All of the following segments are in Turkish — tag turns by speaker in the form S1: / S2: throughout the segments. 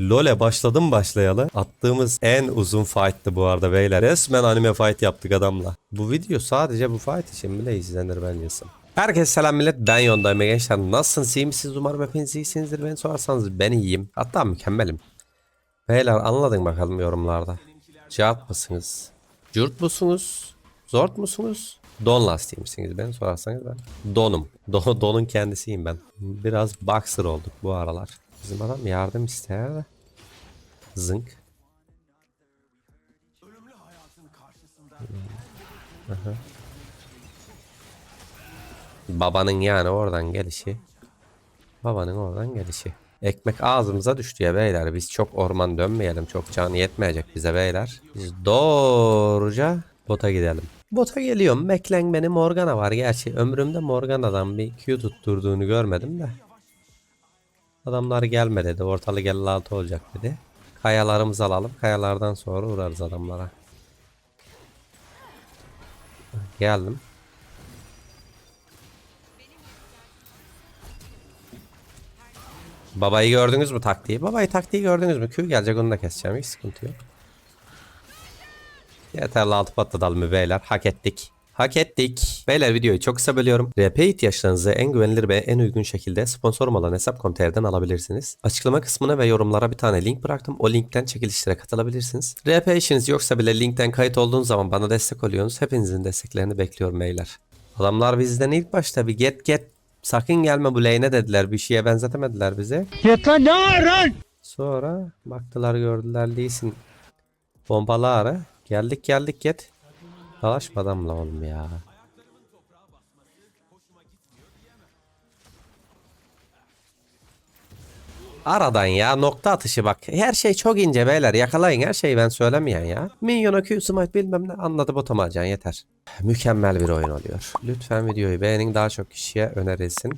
S1: LoL'e başladım başlayalı. Attığımız en uzun fight'tı bu arada beyler. Resmen anime fight yaptık adamla. Bu video sadece bu fight için bile izlenir bencesi. Herkese selam millet. Ben Yondayım gençler. Nasılsınız? İyi misiniz? Umarım hepiniz iyisinizdir. Beni sorarsanız ben iyiyim. Hatta mükemmelim. Beyler anladın bakalım yorumlarda. Cevap mısınız? Cürt musunuz? Zort musunuz? Don lastiği misiniz? Beni sorarsanız ben donum. Don, donun kendisiyim ben. Biraz boxer olduk bu aralar. Bizim adam yardım ister de. Zınk. Aha. Babanın yani oradan gelişi. Babanın oradan gelişi. Ekmek ağzımıza düştü ya beyler. Biz çok orman dönmeyelim. Çok can yetmeyecek bize beyler. Biz doğruca bota gidelim. Bota geliyorum. Meklen benim Morgana var. Gerçi ömrümde Morgana'dan bir Q tutturduğunu görmedim de. Adamlar gelme dedi. Ortalık 56 olacak dedi. Kayalarımızı alalım. Kayalardan sonra uğrarız adamlara. Geldim. Babayı gördünüz mü taktiği? Babayı taktiği gördünüz mü? Q gelecek onu da keseceğim. Hiç sıkıntı yok. Yeterli altı patlatalım beyler? Hak ettik. Hak ettik. Beyler videoyu çok kısa bölüyorum. RP ihtiyaçlarınızı en güvenilir ve en uygun şekilde sponsorum olan hesap.com.tr'den alabilirsiniz. Açıklama kısmına ve yorumlara bir tane link bıraktım. O linkten çekilişlere katılabilirsiniz. RP işiniz yoksa bile linkten kayıt olduğunuz zaman bana destek oluyorsunuz. Hepinizin desteklerini bekliyorum beyler. Adamlar bizden ilk başta bir get get sakın gelme bu lane'e dediler. Bir şeye benzetemediler bizi.
S2: Yeter ne aran?
S1: Sonra baktılar gördüler Lee'sin pompaları. Geldik geldik get. Dalaşma adamla oğlum ya. Aradan ya nokta atışı bak. Her şey çok ince beyler. Yakalayın her şeyi ben söylemeyen ya. Minyona Q smite bilmem ne anladı bottom alacaksın yeter. Mükemmel bir oyun oluyor. Lütfen videoyu beğenin daha çok kişiye önerilsin.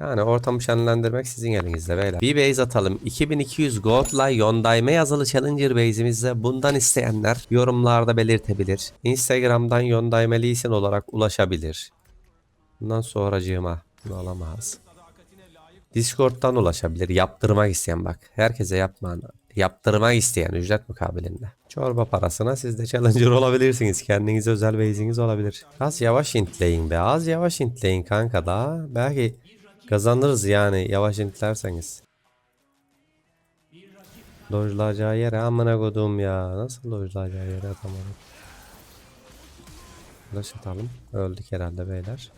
S1: Yani ortamı şenlendirmek sizin elinizde beyler. Bir base atalım. 2200 gold'la Yondayme yazılı Challenger base'imizde bundan isteyenler yorumlarda belirtebilir. Instagram'dan Yondayme Lee'sin olarak ulaşabilir. Bundan sonracığıma bunu alamaz. Discord'dan ulaşabilir. Yaptırmak isteyen bak. Herkese yapma. Yaptırmak isteyen ücret mukabilinde. Çorba parasına siz de challenger olabilirsiniz. Kendinize özel base'iniz olabilir. Az yavaş intleyin be. Az yavaş intleyin kanka da. Belki kazanırız yani yavaş intlerseniz. Dojlayacağı yere amına kodum ya. Nasıl dojlayacağı yere atamadım. Flash atalım. Öldük herhalde beyler.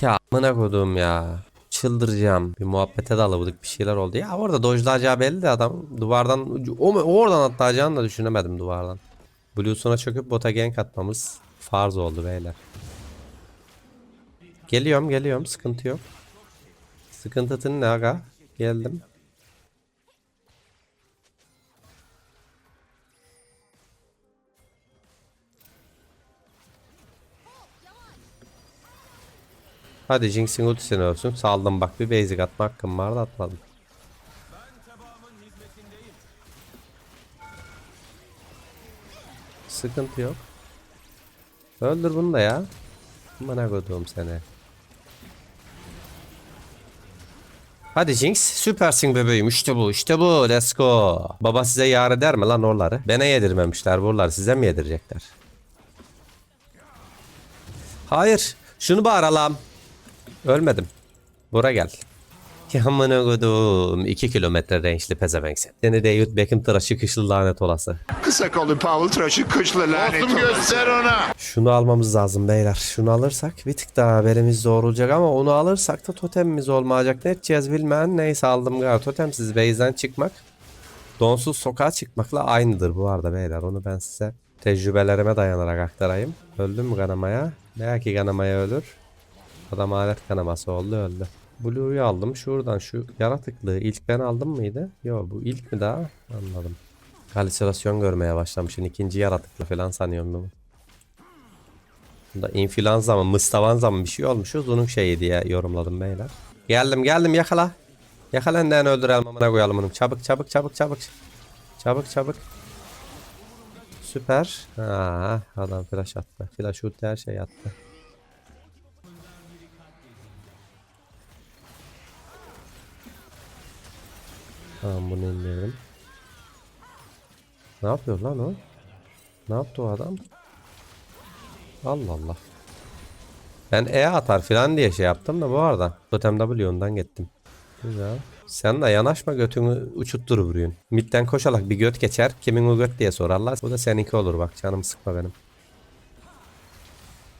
S1: Ya amına kodum ya. Çıldıracağım. Bir muhabbete dalamadık bir şeyler oldu. Ya orada dojlayacağı belli de adam duvardan o oradan atlayacağını da düşünemedim duvardan. Blue'suna çöküp bota gank atmamız farz oldu beyler. Geliyorum geliyorum sıkıntı yok. Sıkıntın ne aga? Geldim. Hadi Jinx'in ultisini ölsün. Saldım bak bir basic atma hakkım vardı atmadım. Sıkıntı yok. Öldür bunu da ya. Bana koduğum seni. Hadi Jinx süpersin bebeğim işte bu işte bu let's go. Baba size yar eder mi lan oraları? Bana yedirmemişler buraları size mi yedirecekler? Hayır şunu bağıralım. Ölmedim. Bura gel. Yamına kodum. 2 kilometre range'li pezevenk sen. Seni David Beckham tıraşı kışlı lanet olası.
S3: Kısa kollu Powell tıraşı kışlı lanet
S4: Dostum göster ona.
S1: Şunu almamız lazım beyler. Şunu alırsak bir tık daha haberimiz doğrulacak ama onu alırsak da totemimiz olmayacak. Ne edeceğiz bilmem. Neyse aldım galiba. Totemsiz base'den çıkmak donsuz sokağa çıkmakla aynıdır bu arada beyler. Onu ben size tecrübelerime dayanarak aktarayım. Öldü mü kanamaya? Belki kanamaya ölür. Adam alet kanaması oldu öldü. Blue'yu aldım. Şuradan şu yaratıklığı ilk ben aldım mıydı? Yo bu ilk mi daha? Anladım. Halüsinasyon görmeye başlamışım. İkinci yaratıklı falan sanıyorum bunu. Bunda influenza mı mıstavanza mı bir şey olmuşuz. Onun şeyi diye yorumladım beyler. Geldim geldim yakala. Yakalenden öldürelim amına koyalım onu. Çabuk çabuk çabuk çabuk. Çabuk çabuk. Süper. Ha, adam flash attı. Flash ulti her şey attı. Tamam bunu indirdim. Ne yapıyor lan o? Ne yaptı o adam? Allah Allah. Ben E atar falan diye şey yaptım da bu arada. Totem W'undan gittim. Güzel. Sen de yanaşma götünü uçuttur vuruyorsun. Midden koşalak bir göt geçer. Kimin o göt diye sorarlar. Bu da seninki olur bak canım sıkma benim.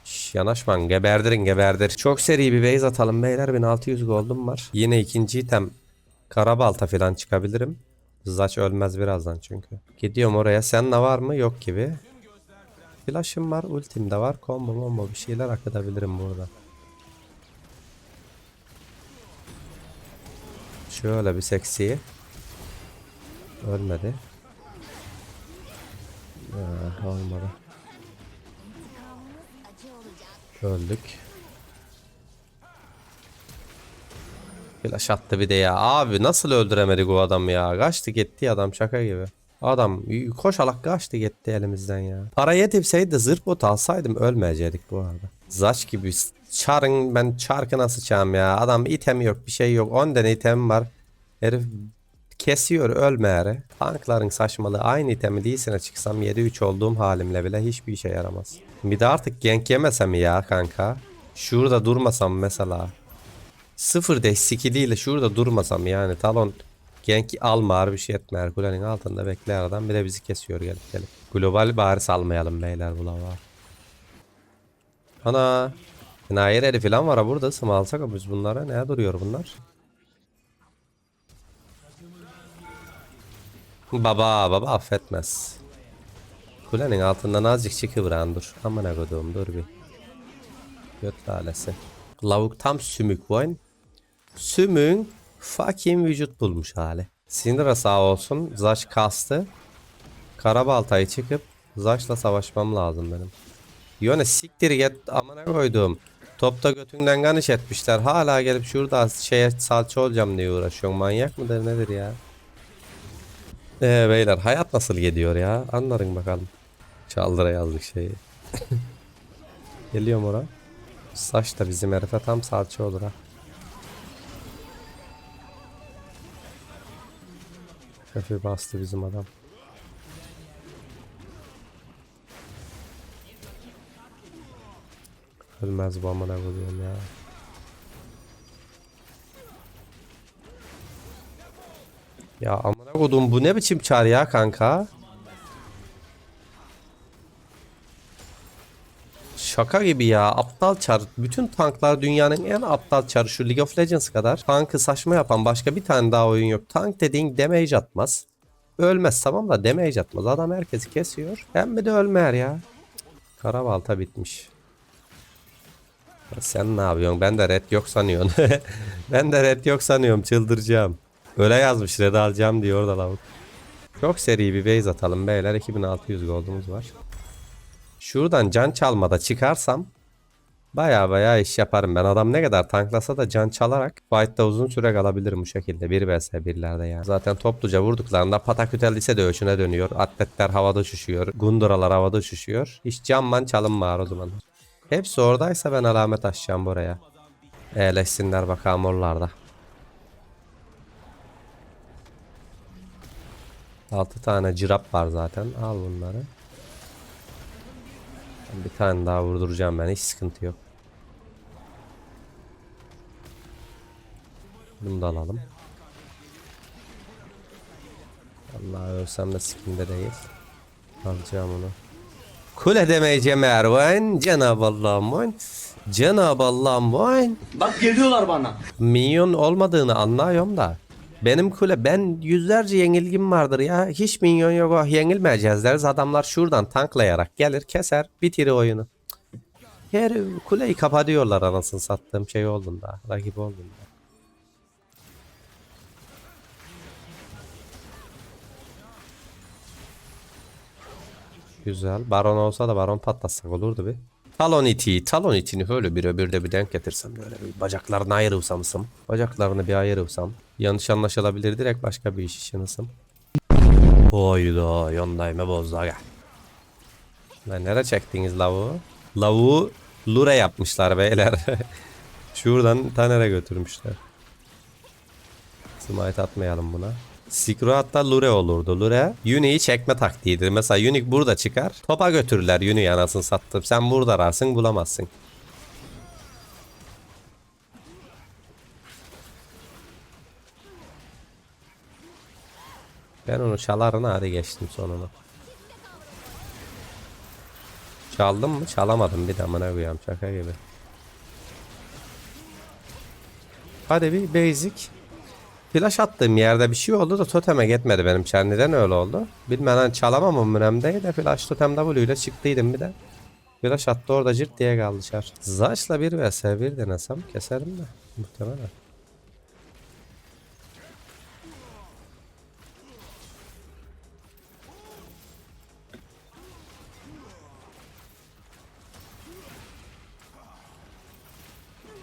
S1: Şş, yanaşman geberdirin geberdir. Çok seri bir base atalım beyler. 1600 gold'um var. Yine ikinci item karabalta falan çıkabilirim. Zaç ölmez birazdan çünkü. Gidiyorum oraya. Sen ne var mı? Yok gibi. Flash'ım var, ultim de var. Combo mombo bir şeyler akıtabilirim burada. Şöyle bir seksi. Ölmedi. Ya, olmadı. Öldük. Flash attı bir de ya. Abi nasıl öldüremedik o adamı ya? Kaçtı gitti adam şaka gibi. Adam koşalak kaçtı gitti elimizden ya. Para yetipseydi zırh bot alsaydım ölmeyecektik bu arada. Zaç gibi çarın ben çarkı nasıl çağım ya. Adam item yok bir şey yok. 10 tane item var. Herif kesiyor ölmeyer. Tankların saçmalığı aynı itemi değilsine çıksam 7-3 olduğum halimle bile hiçbir işe yaramaz. Bir de artık gank yemesem ya kanka. Şurada durmasam mesela. Sıfır de skilliyle şurada durmasam yani talon genk alma bir şey etme Herkule'nin altında bekler adam bir de bizi kesiyor gelip gelip. Global bari salmayalım beyler bu lava. Ana. Nair eli falan var ha burada sım alsak biz bunlara ne duruyor bunlar? Baba baba affetmez. Kulenin altından azıcık çıkıvıran dur. Aman koduğum dur bir. Göt lalesi. Lavuk tam sümük boyun. Sümün fucking vücut bulmuş hali. Syndra sağ olsun. Zaş kastı. Karabaltayı çıkıp Zaş'la savaşmam lazım benim. Yone siktir git amına koydum. Topta götünden ganış etmişler. Hala gelip şurada şeye salça olacağım diye uğraşıyor. Manyak mıdır nedir ya? Ee beyler hayat nasıl gidiyor ya? Anların bakalım. Çaldıra yazdık şeyi. Geliyorum ora. Saç da bizim herife tam salça olur ha. Şefi bastı bizim adam. Ölmez bu amına koyayım ya. Ya amına kodum bu ne biçim çar ya kanka? Şaka gibi ya aptal çar. Bütün tanklar dünyanın en aptal çarı şu League of Legends kadar. Tankı saçma yapan başka bir tane daha oyun yok. Tank dediğin damage atmaz. Ölmez tamam da damage atmaz. Adam herkesi kesiyor. Hem bir de ölmer ya. Karabalta bitmiş. Sen ne yapıyorsun? Ben de red yok sanıyorsun. ben de red yok sanıyorum. Çıldıracağım. Öyle yazmış red alacağım diyor da lavuk. Çok seri bir base atalım beyler. 2600 gold'umuz var. Şuradan can çalmada çıkarsam baya baya iş yaparım ben. Adam ne kadar tanklasa da can çalarak fight'ta uzun süre kalabilirim bu şekilde. 1 vs 1'lerde ya. Zaten topluca vurduklarında patakütel ise dövüşüne dönüyor. Atletler havada uçuşuyor. Gunduralar havada uçuşuyor. Hiç canman çalınmıyor o zaman. Hepsi oradaysa ben alamet açacağım buraya. Eğleşsinler bakalım oralarda. 6 tane cirap var zaten. Al bunları. Bir tane daha vurduracağım ben. Hiç sıkıntı yok. Bunu da alalım. Allah ölsem de sikimde değil. Alacağım onu. Kule demeyeceğim Ervan. Cenab-ı Allah'ım. Cenab-ı Allah'ım.
S2: Bak geliyorlar bana.
S1: Minyon olmadığını anlıyorum da. Benim kule ben yüzlerce yenilgim vardır ya. Hiç minyon yok oh yenilmeyeceğiz deriz. Adamlar şuradan tanklayarak gelir keser bitirir oyunu. Her kuleyi kapatıyorlar anasını sattığım şey oldum da. Rakip oldum da. Güzel. Baron olsa da baron patlatsak olurdu bir. Talon iti, talon itini böyle bir öbürde bir denk getirsem böyle bir bacaklarını ayırırsam, bacaklarını bir ayırırsam yanlış anlaşılabilir direkt başka bir iş işinizim. Oyda yondayma bozdu aga. Lan nere çektiniz lavuğu? Lavuğu lure yapmışlar beyler. Şuradan tanere götürmüşler. Smite atmayalım buna. Sikro hatta Lure olurdu. Lure Uni'yi çekme taktiğidir. Mesela Unique burada çıkar. Topa götürürler Uni'yi anasını sattım. Sen burada ararsın bulamazsın. Ben onu çalarına hadi geçtim sonunu. Çaldım mı? Çalamadım bir de amına koyayım şaka gibi. Hadi bir basic. Flash attığım yerde bir şey oldu da toteme gitmedi benim için. Neden öyle oldu? Bilmeden çalamam değil de flash totem W ile çıktıydım bir de. Flash attı orada cırt diye kaldı çar. Zaç'la bir vs 1 denesem keserim de muhtemelen.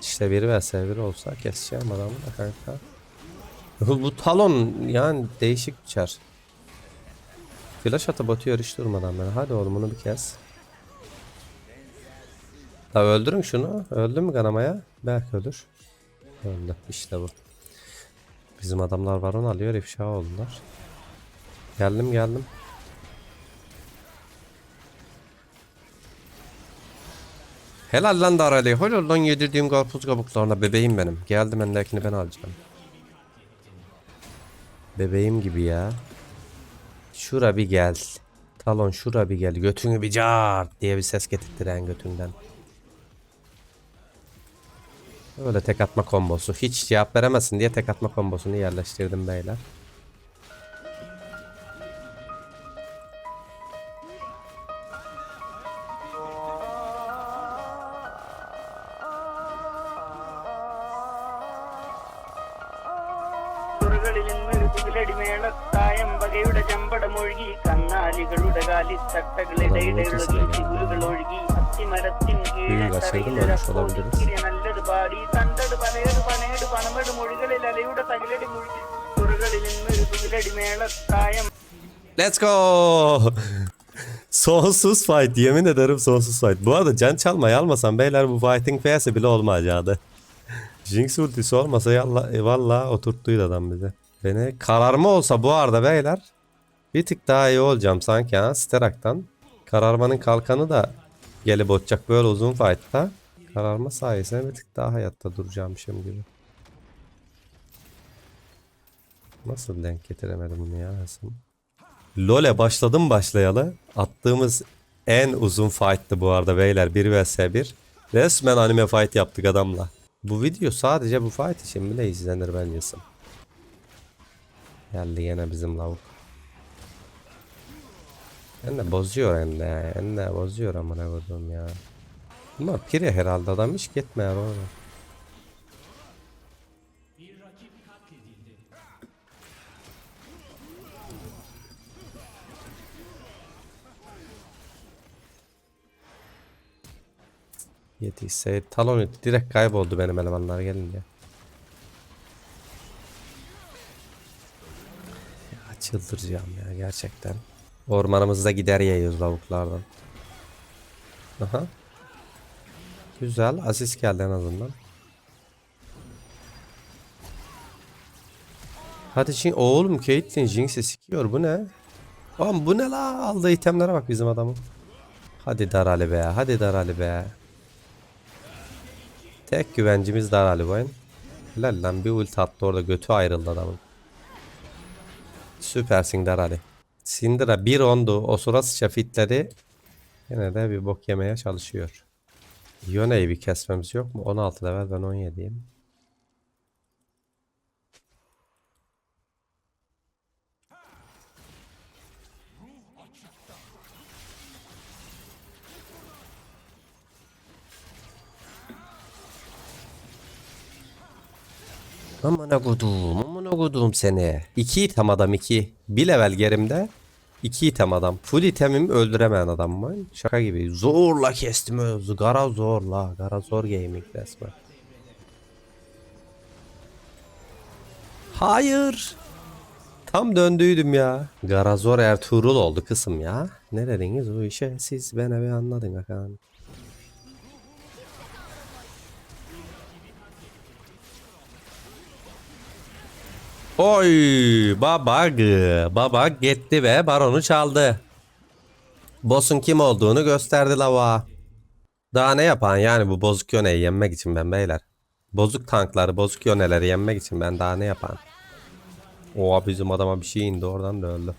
S1: İşte bir vs 1 olsa keseceğim adamı da kanka. Bu, talon yani değişik bir çar. Flash atıp atıyor hiç durmadan ben. Hadi oğlum bunu bir kes. Ya öldürün şunu. Öldü mü kanamaya? Belki ölür. Öldü. İşte bu. Bizim adamlar var onu alıyor. ifşa oldular. Geldim geldim. Helal lan Darali. Helal lan yedirdiğim karpuz kabuklarına bebeğim benim. Geldim endekini ben alacağım. Bebeğim gibi ya. Şura bir gel. Talon şura bir gel. Götünü bir cart diye bir ses getirtiren götünden. Öyle tek atma kombosu. Hiç cevap veremezsin diye tek atma kombosunu yerleştirdim beyler.
S2: അലയുടെ തകിലടി മൊഴി തുറകളിലും മെഴുകുകിലടിമേളത്തായം
S1: Let's go. sonsuz fight. Yemin ederim sonsuz fight. Bu arada can çalmayı almasam beyler bu fighting fiyası bile olmayacaktı. Jinx ultisi olmasa yalla, e, valla oturttuydu adam bize. Beni kararma olsa bu arada beyler bir tık daha iyi olacağım sanki ha Sterak'tan. Kararmanın kalkanı da gelip atacak böyle uzun fight'ta. Kararma sayesinde bir tık daha hayatta duracağımmışım gibi. Nasıl denk getiremedim bunu ya Hasan? LoL'e başladım başlayalı. Attığımız en uzun fight'tı bu arada beyler 1 vs 1. Resmen anime fight yaptık adamla. Bu video sadece bu fight için bile izlenir bencesi. Geldi yine bizim lavuk. En de bozuyor en de. En de bozuyor amına koyduğum ya. Ama pire herhalde adam hiç gitmiyor oğlum. Yetişse talon. Direkt kayboldu benim elemanlar gelince. Ya çıldıracağım ya gerçekten. Ormanımızda gider yayıyoruz lavuklardan. Aha. Güzel. Asist geldi en azından. Hadi şimdi oğlum Caitlyn Jinx'i sikiyor. Bu ne? Oğlum bu ne la? Aldığı itemlere bak bizim adamın. Hadi Darali be. Hadi Darali be. Tek güvencimiz Darali bu oyun. Helal lan bir ult attı orada götü ayrıldı adamın. Süpersin Darali. Syndra bir ondu. O sıra şafitleri yine de bir bok yemeye çalışıyor. Yone'yi bir kesmemiz yok mu? 16 level ben 17'yim. Amına kodum, amına kodum seni. İki item adam iki. Bir level gerimde. İki item adam. Full itemimi öldüremeyen adam mı? Şaka gibi. Zorla kestim özü. Gara zorla. Gara zor gaming resmen. Hayır. Tam döndüydüm ya. Garazor Ertuğrul oldu kısım ya. Ne dediniz bu işe? Siz beni bir anladın Hakan. Oy babag. Babag gitti ve baronu çaldı. Boss'un kim olduğunu gösterdi lava. Daha ne yapan yani bu bozuk yöneyi yenmek için ben beyler. Bozuk tankları, bozuk yöneleri yenmek için ben daha ne yapan. Oha bizim adama bir şey indi oradan da öldü.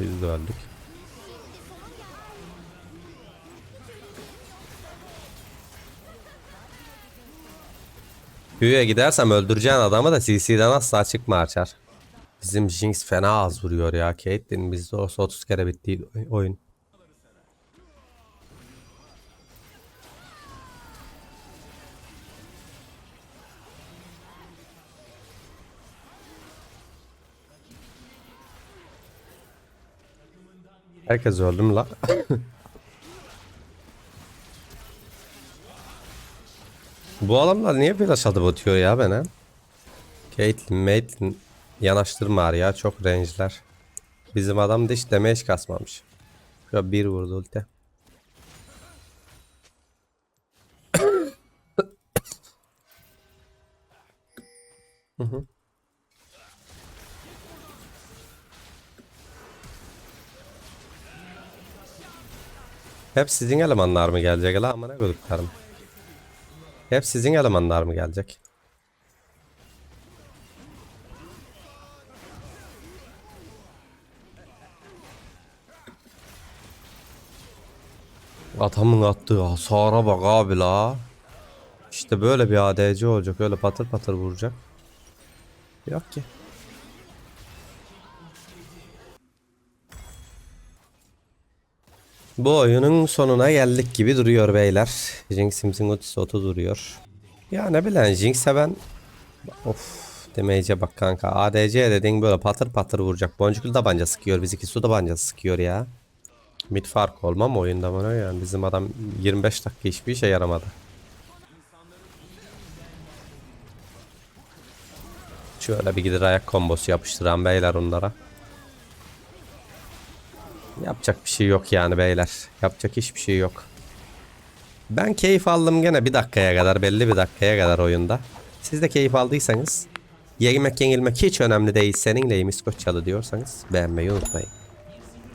S1: Biz de öldük. Büyüye gidersem öldüreceğin adamı da CC'den asla çıkma açar. Bizim Jinx fena az vuruyor ya. Caitlyn bizde olsa 30 kere bitti oyun. Herkes öldü mü la? Bu adamlar niye biraz adı batıyor ya bana? Caitlyn, Maitlyn yanaştırma ya çok range'ler. Bizim adam da hiç damage kasmamış. Şöyle bir vurdu ulti. Hı hı. Hep sizin elemanlar mı gelecek la amına koyduklarım. Hep sizin elemanlar mı gelecek? Adamın attığı hasara bak abi la. İşte böyle bir ADC olacak. Öyle patır patır vuracak. Yok ki. Bu oyunun sonuna geldik gibi duruyor beyler. Jinx'imizin ultisi otu duruyor. Ya ne bileyim Jinx'e ben... Of demeyece bak kanka. ADC dediğin böyle patır patır vuracak. Boncuklu tabanca sıkıyor. Bizimki su tabancası sıkıyor ya. Mid fark olmam oyunda bana yani. Bizim adam 25 dakika hiçbir işe yaramadı. Şöyle bir gider ayak kombosu yapıştıran beyler onlara. Yapacak bir şey yok yani beyler. Yapacak hiçbir şey yok. Ben keyif aldım gene bir dakikaya kadar belli bir dakikaya kadar oyunda. Siz de keyif aldıysanız yenilmek yenilmek hiç önemli değil. Seninleyim İskoçyalı diyorsanız beğenmeyi unutmayın.